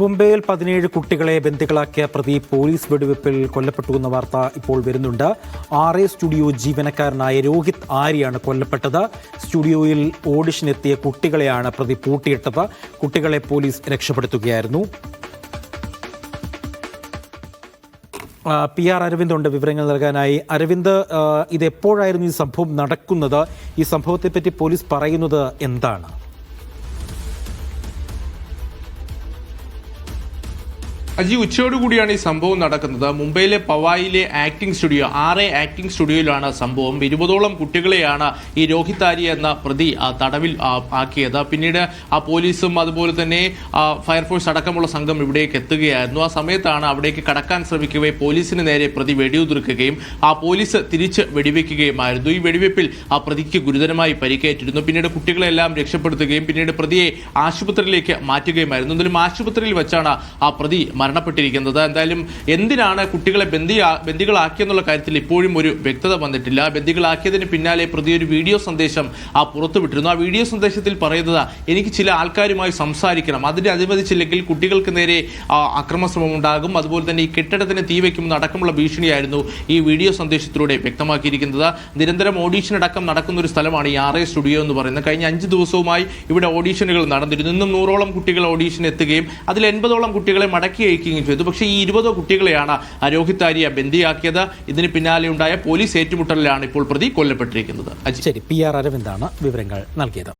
മുംബൈയിൽ പതിനേഴ് കുട്ടികളെ ബന്ദികളാക്കിയ പ്രതി പോലീസ് വെടിവെപ്പിൽ കൊല്ലപ്പെട്ടു എന്ന വാർത്ത ഇപ്പോൾ വരുന്നുണ്ട്. ആർ എ സ്റ്റുഡിയോ ജീവനക്കാരനായ രോഹിത് ആര്യാണ് കൊല്ലപ്പെട്ടത്. സ്റ്റുഡിയോയിൽ ഓഡിഷൻ എത്തിയ കുട്ടികളെയാണ് പ്രതി പൂട്ടിയിട്ടത്. കുട്ടികളെ പോലീസ് രക്ഷപ്പെടുത്തുകയായിരുന്നു. പി ആർ അരവിന്ദ് ഉണ്ട് വിവരങ്ങൾ നൽകാനായി. അരവിന്ദ് ഇത് എപ്പോഴായിരുന്നു ഈ സംഭവം നടക്കുന്നത്? ഈ സംഭവത്തെപ്പറ്റി പോലീസ് പറയുന്നത് എന്താണ്? അജി ഉച്ചയോടുകൂടിയാണ് ഈ സംഭവം നടക്കുന്നത്. മുംബൈയിലെ പവായിലെ ആക്ടിംഗ് സ്റ്റുഡിയോ എ ആക്ടിംഗ് സ്റ്റുഡിയോയിലാണ് സംഭവം. ഇരുപതോളം കുട്ടികളെയാണ് ഈ രോഹിത് ആര്യ എന്ന പ്രതി തടവിൽ ആക്കിയത്. പിന്നീട് ആ പോലീസും അതുപോലെ തന്നെ ഫയർഫോഴ്സ് അടക്കമുള്ള സംഘം ഇവിടേക്ക് എത്തുകയായിരുന്നു. ആ സമയത്താണ് അവിടേക്ക് കടക്കാൻ ശ്രമിക്കുകയും പോലീസിന് നേരെ പ്രതി വെടിയുതിർക്കുകയും ആ പോലീസ് തിരിച്ച് വെടിവെക്കുകയുമായിരുന്നു. ഈ വെടിവെപ്പിൽ ആ പ്രതിക്ക് ഗുരുതരമായി പരിക്കേറ്റിരുന്നു. പിന്നീട് കുട്ടികളെല്ലാം രക്ഷപ്പെടുത്തുകയും പിന്നീട് പ്രതിയെ ആശുപത്രിയിലേക്ക് മാറ്റുകയുമായിരുന്നു. എന്തായാലും ആശുപത്രിയിൽ വെച്ചാണ് ആ പ്രതി മരണപ്പെട്ടിരിക്കുന്നത്. എന്തായാലും എന്തിനാണ് കുട്ടികളെ ബന്ദി ബന്ദികളാക്കിയെന്നുള്ള കാര്യത്തിൽ ഇപ്പോഴും ഒരു വ്യക്തത വന്നിട്ടില്ല. ബന്ദികളാക്കിയതിന് പിന്നാലെ പ്രതി ഒരു വീഡിയോ സന്ദേശം ആ പുറത്തുവിട്ടിരുന്നു. ആ വീഡിയോ സന്ദേശത്തിൽ പറയുന്നത് എനിക്ക് ചില ആൾക്കാരുമായി സംസാരിക്കണം. അതിന് അനുവദിച്ചില്ലെങ്കിൽ കുട്ടികൾക്ക് നേരെ അക്രമശ്രമം ഉണ്ടാകും അതുപോലെ തന്നെ ഈ കെട്ടിടത്തിന് തീവയ്ക്കുമെന്ന് അടക്കമുള്ള ഭീഷണിയായിരുന്നു ഈ വീഡിയോ സന്ദേശത്തിലൂടെ വ്യക്തമാക്കിയിരിക്കുന്നത്. നിരന്തരം ഓഡീഷൻ അടക്കം നടക്കുന്ന ഒരു സ്ഥലമാണ് ഈ ആർ എ സ്റ്റുഡിയോ എന്ന് പറയുന്നത്. കഴിഞ്ഞ അഞ്ച് ദിവസവുമായി ഇവിടെ ഓഡീഷനുകൾ നടന്നിരുന്നു. ഇന്നും നൂറോളം കുട്ടികൾ ഓഡീഷൻ എത്തുകയും അതിൽ എൺപതോളം കുട്ടികളെ മടക്കി അയക്കുകയും ചെയ്തു. പക്ഷേ ഈ ഇരുപതോ കുട്ടികളെയാണ് രോഹിത് ബന്ദിയാക്കിയത്. ഇതിന് പിന്നാലെ ഉണ്ടായ പോലീസ് ഏറ്റുമുട്ടലിലാണ് ഇപ്പോൾ പ്രതി കൊല്ലപ്പെട്ടിരിക്കുന്നത്. ശരി പി ആർ അരവിന്ദാണ് വിവരങ്ങൾ നൽകിയത്.